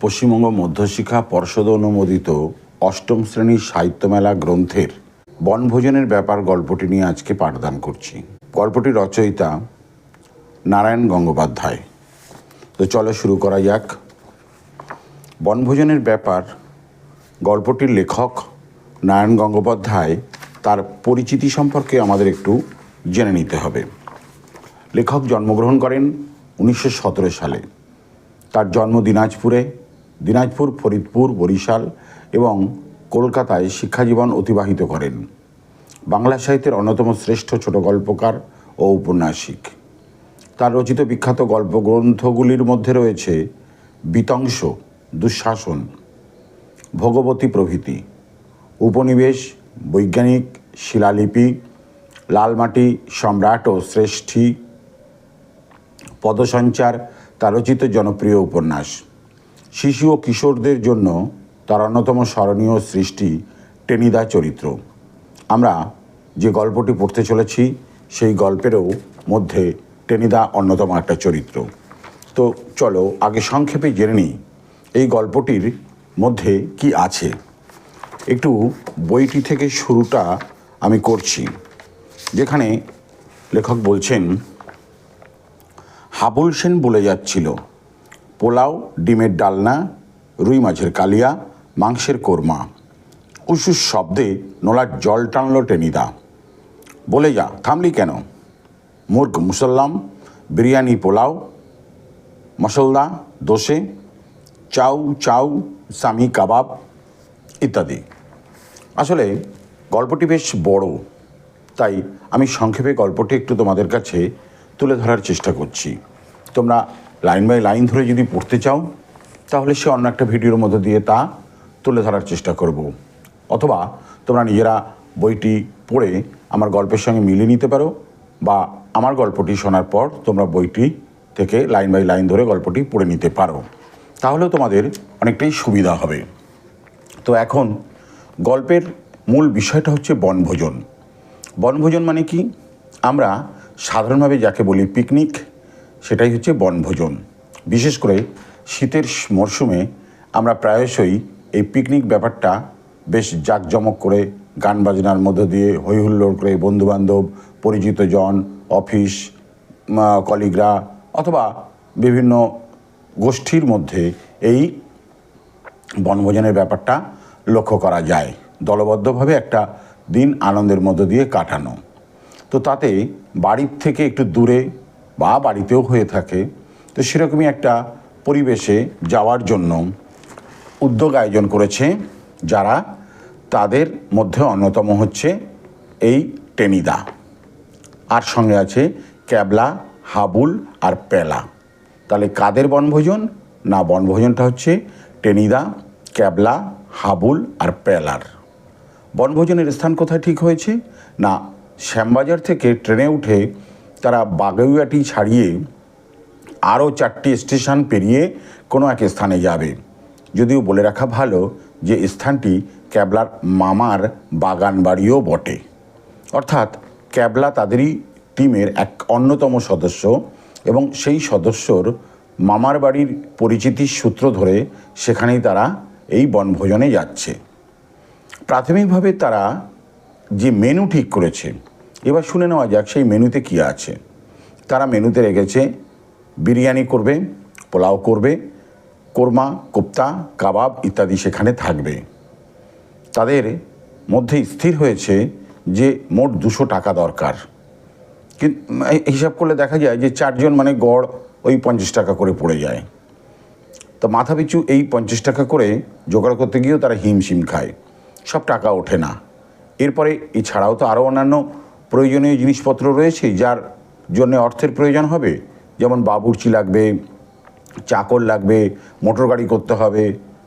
পশ্চিমবঙ্গ মধ্যশিক্ষা পর্ষদ অনুমোদিত অষ্টম শ্রেণির সাহিত্যমেলা গ্রন্থের বনভোজনের ব্যাপার গল্পটি নিয়ে আজকে পাঠদান করছি। গল্পটির রচয়িতা নারায়ণ গঙ্গোপাধ্যায়। তো চলো শুরু করা যাক। বনভোজনের ব্যাপার গল্পটির লেখক নারায়ণ গঙ্গোপাধ্যায়, তার পরিচিতি সম্পর্কে আমাদের একটু জেনে নিতে হবে। লেখক জন্মগ্রহণ করেন উনিশশো সতেরো সালে। তার জন্ম দিনাজপুরে। দিনাজপুর, ফরিদপুর, বরিশাল এবং কলকাতায় শিক্ষাজীবন অতিবাহিত করেন। বাংলা সাহিত্যের অন্যতম শ্রেষ্ঠ ছোট গল্পকার ও ঔপন্যাসিক তার রচিত বিখ্যাত গল্পগ্রন্থগুলির মধ্যে রয়েছে বিতংশ দুঃশাসন, ভগবতী প্রভৃতি, উপনিবেশ, বৈজ্ঞানিক, শিলালিপি, লালমাটি, সম্রাট ও শ্রেষ্ঠী, পদসঞ্চার, তার রচিত জনপ্রিয় উপন্যাস। শিশু ও কিশোরদের জন্য তার অন্যতম স্মরণীয় সৃষ্টি টেনিদা চরিত্র। আমরা যে গল্পটি পড়তে চলেছি, সেই গল্পেরও মধ্যে টেনিদা অন্যতম একটা চরিত্র। তো চলো, আগে সংক্ষেপে জেনে নিই, এই গল্পটির মধ্যে কি আছে। একটু বইটি থেকে শুরুটা আমি করছি, যেখানে লেখক বলছেন, হাবুল সেন বলে যাচ্ছিল। পোলাও, ডিমের ডালনা, রুই মাছের কালিয়া, মাংসের কোরমা। উসুস শব্দে নোলার জল টানল টেনিদা। বলে যা, থামলি কেন? মুর্গ মুসল্লাম, বিরিয়ানি পোলাও, মশলদা, দোসে, চাউ চাউ, সামি কাবাব ইত্যাদি। আসলে গল্পটি বেশ বড়, তাই আমি সংক্ষেপে গল্পটি একটু তোমাদের কাছে তুলে ধরার চেষ্টা করছি। তোমরা লাইন বাই লাইন ধরে যদি পড়তে চাও, তাহলে সে অন্য একটা ভিডিওর মধ্যে দিয়ে তা তুলে ধরার চেষ্টা করব। অথবা তোমরা নিজেরা বইটি পড়ে আমার গল্পের সঙ্গে মিলিয়ে নিতে পারো বা আমার গল্পটি শোনার পর তোমরা বইটি থেকে লাইন বাই লাইন ধরে গল্পটি পড়ে নিতে পারো। তাহলেও তোমাদের অনেকটাই সুবিধা হবে। তো এখন গল্পের মূল বিষয়টা হচ্ছে বনভোজন। বনভোজন মানে কি? আমরা সাধারণভাবে যাকে বলি পিকনিক সেটাই হচ্ছে বনভোজন। বিশেষ করে শীতের মরশুমে আমরা প্রায়শই এই পিকনিক ব্যাপারটা বেশ জাঁকজমক করে গান বাজনার মধ্য দিয়ে হই হুল্লোড় করে বন্ধুবান্ধব, পরিচিত জন, অফিস কলিগরা অথবা বিভিন্ন গোষ্ঠীর মধ্যে এই বনভোজনের ব্যাপারটা লক্ষ্য করা যায়। দলবদ্ধভাবে একটা দিন আনন্দের মধ্য দিয়ে কাটানো। তো তাতে বাড়ির থেকে একটু দূরে বা বাড়িতেও হয়ে থাকে, তো সেরকমই একটা পরিবেশে যাওয়ার জন্য উদ্যোগ আয়োজন করেছে যারা তাদের মধ্যে অন্যতম হচ্ছে এই টেনিদা। আর সঙ্গে আছে ক্যাবলা, হাবুল আর পেলা। তাহলে কাদের বনভোজন? না, বনভোজনটা হচ্ছে টেনিদা, ক্যাবলা, হাবুল আর পেলার। বনভোজনের স্থান কোথায় ঠিক হয়েছে? না, শ্যামবাজার থেকে ট্রেনে উঠে তারা বাগুইয়াটি ছাড়িয়ে আরও চারটি স্টেশন পেরিয়ে কোনো এক স্থানে যাবে। যদিও বলে রাখা ভালো যে স্থানটি ক্যাবলার মামার বাগান বাড়িও বটে। অর্থাৎ ক্যাবলা তাদেরই টিমের এক অন্যতম সদস্য এবং সেই সদস্যর মামার বাড়ির পরিচিতির সূত্র ধরে সেখানেই তারা এই বনভোজনে যাচ্ছে। প্রাথমিকভাবে তারা যে মেনু ঠিক করেছে এবার শুনে নেওয়া যাক সেই মেনুতে কী আছে। তারা মেনুতে রেখেছে? বিরিয়ানি করবে, পোলাও করবে, কোরমা, কোপ্তা, কাবাব ইত্যাদি সেখানে থাকবে। তাদের মধ্যে স্থির হয়েছে যে মোট দুশো টাকা দরকার। হিসাব করলে দেখা যায় যে চারজন মানে গড় ওই পঞ্চাশ টাকা করে পড়ে যায়। তো মাথা পিছু এই পঞ্চাশ টাকা করে জোগাড় করতে গিয়েও তারা হিমশিম খায়। সব টাকা ওঠে না। এরপরে এছাড়াও তো আরও অন্যান্য প্রয়োজনীয় জিনিসপত্র রয়েছে, যার জন্য অর্থের প্রয়োজন হবে। যেমন বাবুর্চি লাগবে, চাকর লাগবে, মোটর গাড়ি করতে হবে।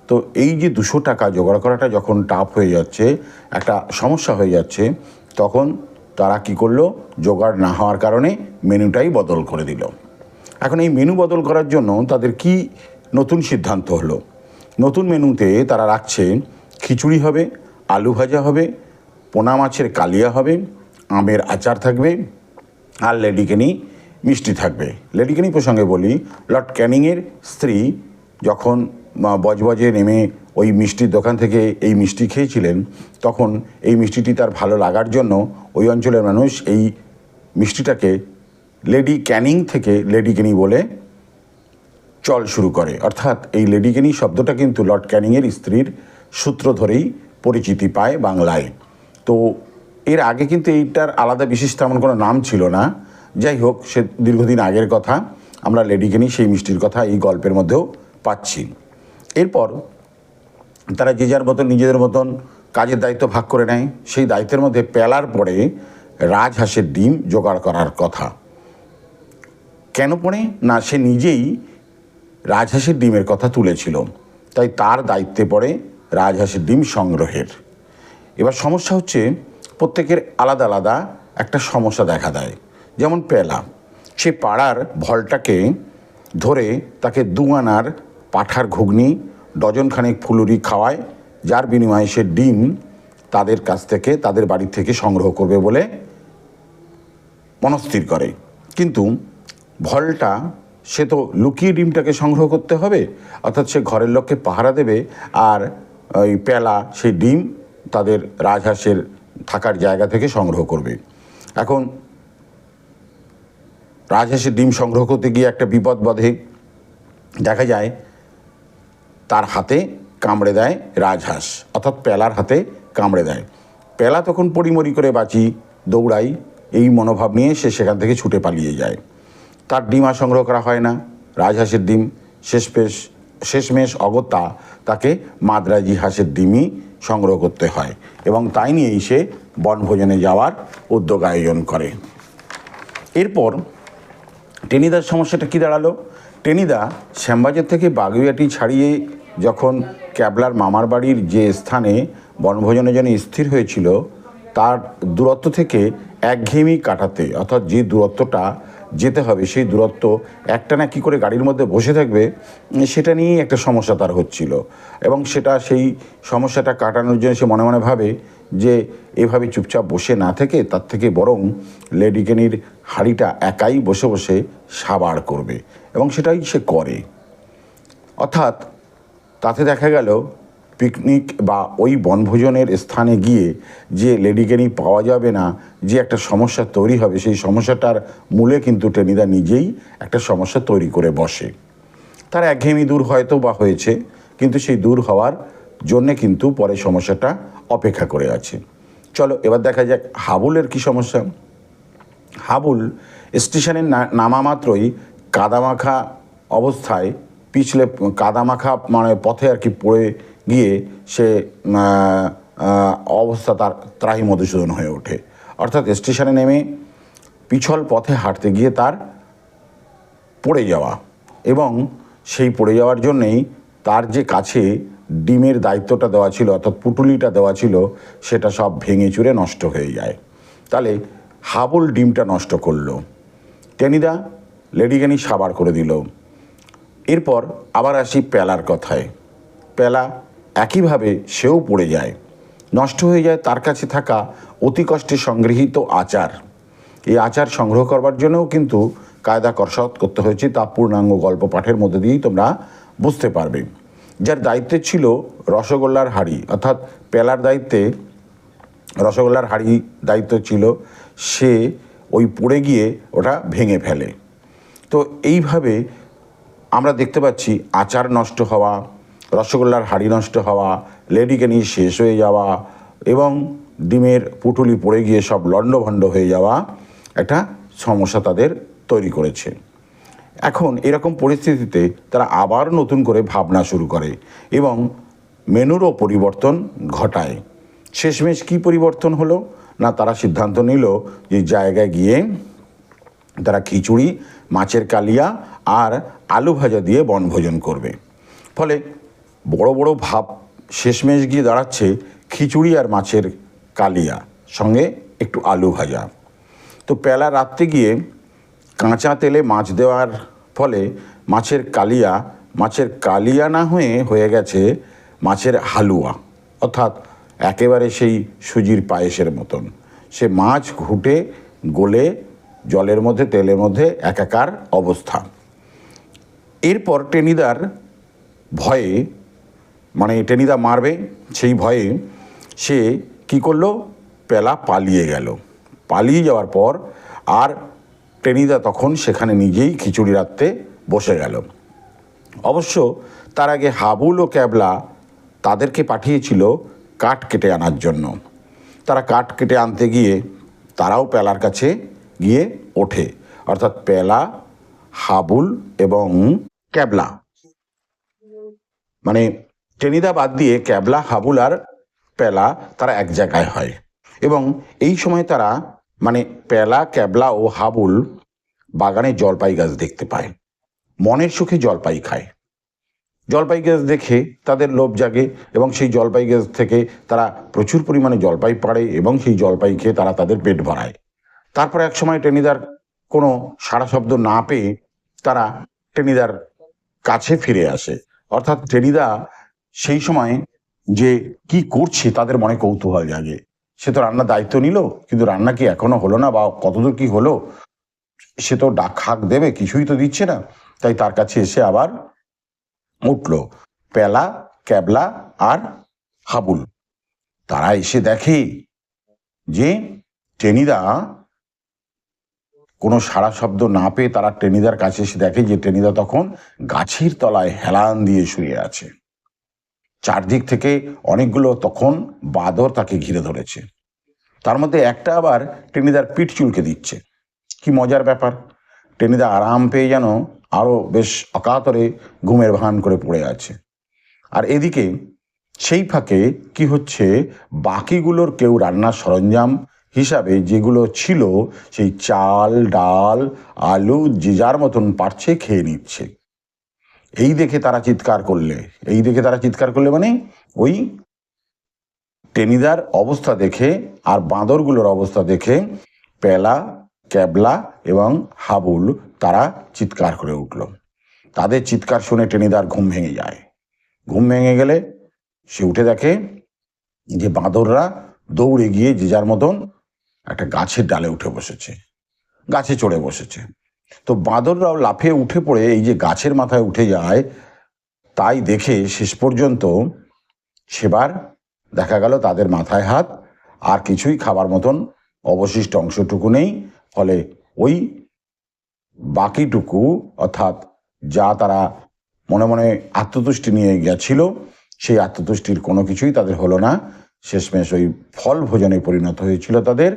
তো এই যে দুশো টাকা জোগাড় করাটা যখন টাফ হয়ে যাচ্ছে, একটা সমস্যা হয়ে যাচ্ছে, তখন তারা কি করল? জোগাড় না হওয়ার কারণে মেনুটাই বদল করে দিল। এখন এই মেনু বদল করার জন্য তাদের কি নতুন সিদ্ধান্ত হলো? নতুন মেনুতে তারা রাখছে, খিচুড়ি হবে, আলু ভাজা হবে, পোনা মাছের কালিয়া হবে আমের আচার থাকবে আর লেডিকেনি মিষ্টি থাকবে। লেডিকেনি প্রসঙ্গে বলি, লর্ড ক্যানিংয়ের স্ত্রী যখন বজবজে নেমে ওই মিষ্টির দোকান থেকে এই মিষ্টি খেয়েছিলেন, তখন এই মিষ্টিটি তার ভালো লাগার জন্য ওই অঞ্চলের মানুষ এই মিষ্টিটাকে লেডি ক্যানিং থেকে লেডিকেনি বলে চল শুরু করে। অর্থাৎ এই লেডিকেনি শব্দটা কিন্তু লর্ড ক্যানিংয়ের স্ত্রীর সূত্র ধরেই পরিচিতি পায় বাংলায়। তো এর আগে কিন্তু এইটার আলাদা বিশেষ তেমন কোনো নাম ছিল না। যাই হোক, সে দীর্ঘদিন আগের কথা। আমরা লেডি কেনি সেই মিষ্টির কথা এই গল্পের মধ্যেও পাচ্ছি। এরপর তারা যে যার মতন নিজেদের মতন কাজের দায়িত্ব ভাগ করে নেয়, সেই দায়িত্বের মধ্যে পেলার পরে রাজহাঁসের ডিম জোগাড় করার কথা। কেন পড়ে? না, সে নিজেই রাজহাঁসের ডিমের কথা তুলেছিল। তাই তার দায়িত্বে পড়ে রাজহাঁসের ডিম সংগ্রহের। এবার সমস্যা হচ্ছে প্রত্যেকের আলাদা আলাদা একটা সমস্যা দেখা দেয়। যেমন পেলা, সে পাড়ার ভলটাকে ধরে তাকে দু আনার পাঠার ঘুগনি, ডজনখানেক ফুলুরি খাওয়ায়, যার বিনিময়ে সে ডিম তাদের কাছ থেকে, তাদের বাড়ি থেকে সংগ্রহ করবে বলে মনস্থির করে। কিন্তু ভলটা, সে তো লুকিয়ে ডিমটাকে সংগ্রহ করতে হবে, অর্থাৎ সে ঘরের লোককে পাহারা দেবে, আর ওই পেলা, সেই ডিম তাদের রাজহাঁসের থাকার জায়গা থেকে সংগ্রহ করবে। এখন রাজহাঁসের ডিম সংগ্রহ করতে গিয়ে একটা বিপদ বাধে। দেখা যায় তার হাতে কামড়ে দেয় রাজহাঁস, অর্থাৎ পেলার হাতে কামড়ে দেয়। পেলা তখন পরিমরি করে বাঁচি, দৌড়াই, এই মনোভাব নিয়ে সে সেখান থেকে ছুটে পালিয়ে যায়। তার ডিম আর সংগ্রহ করা হয় না। রাজহাঁসের ডিম শেষমেশ শেষমেশ অগত্যা তাকে মাদ্রাজি হাঁসের ডিমই সংগ্রহ করতে হয় এবং তাই নিয়েই সে বনভোজনে যাওয়ার উদ্যোগ আয়োজন করে। এরপর টেনিদার সমস্যাটা কী দাঁড়াল? টেনিদা শ্যামবাজার থেকে বাগুইয়াটি ছাড়িয়ে যখন ক্যাবলার মামার বাড়ির যে স্থানে বনভোজনের জন্য স্থির হয়েছিল, তার দূরত্ব থেকে একঘেয়েমি কাটাতে, অর্থাৎ যে দূরত্বটা যেতে হবে, সেই দূরত্ব একটা না কী করে গাড়ির মধ্যে বসে থাকবে, সেটা নিয়েই একটা সমস্যা তার হচ্ছিল। এবং সেটা সেই সমস্যাটা কাটানোর জন্য সে মনে মনে ভাবে যে এভাবে চুপচাপ বসে না থেকে তার থেকে বরং লেডিকেনির হাড়িটা একাই বসে বসে সাবার করবে। এবং সেটাই সে করে। অর্থাৎ তাতে দেখা গেল পিকনিক বা ওই বনভোজনের স্থানে গিয়ে যে লেডিকেনি পাওয়া যাবে না, যে একটা সমস্যা তৈরি হবে, সেই সমস্যাটার মূলে কিন্তু টেনিদা নিজেই একটা সমস্যা তৈরি করে বসে। তার একঘেয়েমি দূর হয়তো বা হয়েছে, কিন্তু সেই দূর হওয়ার জন্যে কিন্তু পরে সমস্যাটা অপেক্ষা করে আছে। চলো এবার দেখা যাক হাবুলের কি সমস্যা। হাবুল স্টেশনের নামা মাত্রই কাদামাখা অবস্থায় পিছলে, কাদামাখা মানে পথে আর কি পড়ে গিয়ে সে অবস্থা তার ত্রাহি মধুসূদন হয়ে ওঠে। অর্থাৎ স্টেশনে নেমে পিছল পথে হাঁটতে গিয়ে তার পড়ে যাওয়া এবং সেই পড়ে যাওয়ার জন্যেই তার যে কাছে ডিমের দায়িত্বটা দেওয়া ছিল, অর্থাৎ পুটুলিটা দেওয়া ছিল, সেটা সব ভেঙে চুরে নষ্ট হয়ে যায়। তাহলে হাবুল ডিমটা নষ্ট করল। টেনিদা লেডিগানি সাবার করে দিল। এরপর আবার আসি পেলার কথায়। পেলা একইভাবে সেও পড়ে যায়। নষ্ট হয়ে যায় তার কাছে থাকা অতি কষ্টে সংগৃহীত আচার। এই আচার সংগ্রহ করবার জন্যও কিন্তু কায়দা কসরত করতে হয়েছে, তা পূর্ণাঙ্গ গল্প পাঠের মধ্যে দিয়েই তোমরা বুঝতে পারবে। যার দায়িত্বে ছিল রসগোল্লার হাড়ি, অর্থাৎ পেলার দায়িত্বে, রসগোল্লার হাড়ি দায়িত্ব ছিল, সে ওই পড়ে গিয়ে ওটা ভেঙে ফেলে। তো এইভাবে আমরা দেখতে পাচ্ছি আচার নষ্ট হওয়া রসগোল্লার হাড়ি নষ্ট হওয়া লেডিকেনি শেষ হয়ে যাওয়া এবং ডিমের পুটুলি পড়ে গিয়ে সব লণ্ডভণ্ড হয়ে যাওয়া একটা সমস্যা তাদের তৈরি করেছে। এখন এরকম পরিস্থিতিতে তারা আবার নতুন করে ভাবনা শুরু করে এবং মেনুরও পরিবর্তন ঘটায়। শেষমেশ কী পরিবর্তন হলো? না তারা সিদ্ধান্ত নিল যে জায়গায় গিয়ে তারা খিচুড়ি, মাছের কালিয়া আর আলু ভাজা দিয়ে বনভোজন করবে। ফলে বড় বড় ভাব শেষমেশ গিয়ে দাঁড়াচ্ছে খিচুড়ি আর মাছের কালিয়া, সঙ্গে একটু আলু ভাজা। তো পেলা রাত্রে গিয়ে কাঁচা তেলে মাছ দেওয়ার ফলে মাছের কালিয়া মাছের কালিয়া না হয়ে হয়ে গেছে মাছের হালুয়া, অর্থাৎ একেবারে সেই সুজির পায়েসের মতন। সে মাছ ঘুটে, গলে, জলের মধ্যে, তেলের মধ্যে একাকার অবস্থা। এরপর টেনিদার ভয়ে মানে টেনিদা মারবে, সেই ভয়ে সে কি করল? পেলা পালিয়ে গেল। পালিয়ে যাওয়ার পর আর টেনিদা তখন সেখানে নিজেই খিচুড়ি রাখতে বসে গেল। অবশ্য তার আগে হাবুল ও ক্যাবলা তাদেরকে পাঠিয়েছিল কাঠ কেটে আনার জন্য। তারা কাঠ কেটে আনতে গিয়ে তারাও পেলার কাছে গিয়ে ওঠে। অর্থাৎ পেলা, হাবুল এবং ক্যাবলা। মানে টেনিদা বাদ দিয়ে ক্যাবলা, হাবুল আর পেলা তারা এক জায়গায় হয়। এবং এই সময় তারা মানে পেলা, ক্যাবলা ও হাবুল বাগানে জলপাই গাছ দেখতে পায়। মনের সুখে জলপাই খায়। জলপাই গাছ দেখে তাদের লোভ জাগে এবং সেই জলপাই গাছ থেকে তারা প্রচুর পরিমাণে জলপাই পাড়ে এবং সেই জলপাই খেয়ে তারা তাদের পেট ভরায়। তারপর এক সময় টেনিদার কোনো সাড়া শব্দ না পেয়ে তারা টেনিদার কাছে ফিরে আসে। অর্থাৎ টেনিদা সেই সময় যে কি করছে তাদের মনে কৌতূহল জাগে। সে তো রান্নার দায়িত্ব নিল, কিন্তু রান্না কি এখনও হলো না বা কতদূর কি হলো? সে তো ডাক হাক দেবে, কিছুই তো দিচ্ছে না। তাই তার কাছে এসে আবার উঠল, পেলা, ক্যাবলা আর হাবুল। তারা এসে দেখে যে টেনিদা কোনো সাড়া শব্দ না পেয়ে তারা টেনিদার কাছে এসে দেখে যে টেনিদা তখন গাছের তলায় হেলান দিয়ে শুয়ে আছে। চারদিক থেকে অনেকগুলো তখন বাদর তাকে ঘিরে ধরেছে। তার মধ্যে একটা আবার টেনিদার পিঠ চুলকে দিচ্ছে। কি মজার ব্যাপার, টেনিদা আরাম পেয়ে যেন আরও বেশ অকাতরে ঘুমের ভান করে পড়ে আছে। আর এদিকে সেই ফাঁকে কি হচ্ছে, বাকিগুলোর কেউ রান্নার সরঞ্জাম হিসাবে যেগুলো ছিল, সেই চাল, ডাল, আলু, যে যার মতন পারছে খেয়ে নিচ্ছে। এই দেখে তারা চিৎকার করলে। এই দেখে তারা চিৎকার করলে মানে ওই টেনিদার অবস্থা দেখে আর বাঁদরগুলোর অবস্থা দেখে পেলা, ক্যাবলা এবং হাবুল তারা চিৎকার করে উঠল। তাদের চিৎকার শুনে টেনিদার ঘুম ভেঙে যায়। ঘুম ভেঙে গেলে সে উঠে দেখে যে বাঁদররা দৌড়ে গিয়ে যে যার মতন একটা গাছের ডালে উঠে বসেছে। গাছে চড়ে বসেছে। তো বাঁদররাও লাফিয়ে উঠে পড়ে এই যে গাছের মাথায় উঠে যায়, তাই দেখে শেষ পর্যন্ত সেবার দেখা গেল তাদের মাথায় হাত, আর কিছুই খাবার মতন অবশিষ্ট অংশটুকু নেই, ফলে ওই বাকিটুকু, অর্থাৎ যা তারা মনে মনে আত্মতুষ্টি নিয়ে গেছিল, সেই আত্মতুষ্টির কোনো কিছুই তাদের হলো না। শেষমেশ ওই ফল ভোজনে পরিণত হয়েছিল তাদের,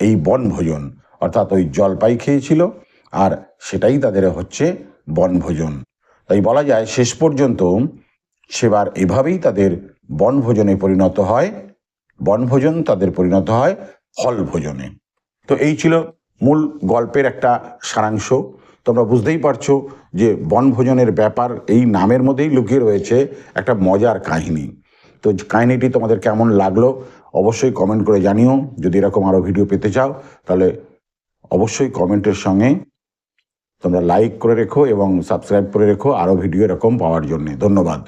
এই বনভোজন, অর্থাৎ ওই জলপাই খেয়েছিল। আর সেটাই তাদের হচ্ছে বনভোজন। তাই বলা যায় শেষ পর্যন্ত সেবার এভাবেই তাদের বনভোজনে পরিণত হয়, বনভোজন তাদের পরিণত হয় ফল ভোজনে তো এই ছিল মূল গল্পের একটা সারাংশ। তোমরা বুঝতেই পারছ যে বনভোজনের ব্যাপার এই নামের মধ্যেই লুকিয়ে রয়েছে একটা মজার কাহিনী। তো কাহিনীটি তোমাদের কেমন লাগল অবশ্যই কমেন্ট করে জানিও। যদি এরকম আরও ভিডিও পেতে চাও, তাহলে অবশ্যই কমেন্টের সঙ্গে তোমরা লাইক করে রেখো এবং সাবস্ক্রাইব করে রেখো আরও ভিডিও এরকম পাওয়ার জন্যে। ধন্যবাদ।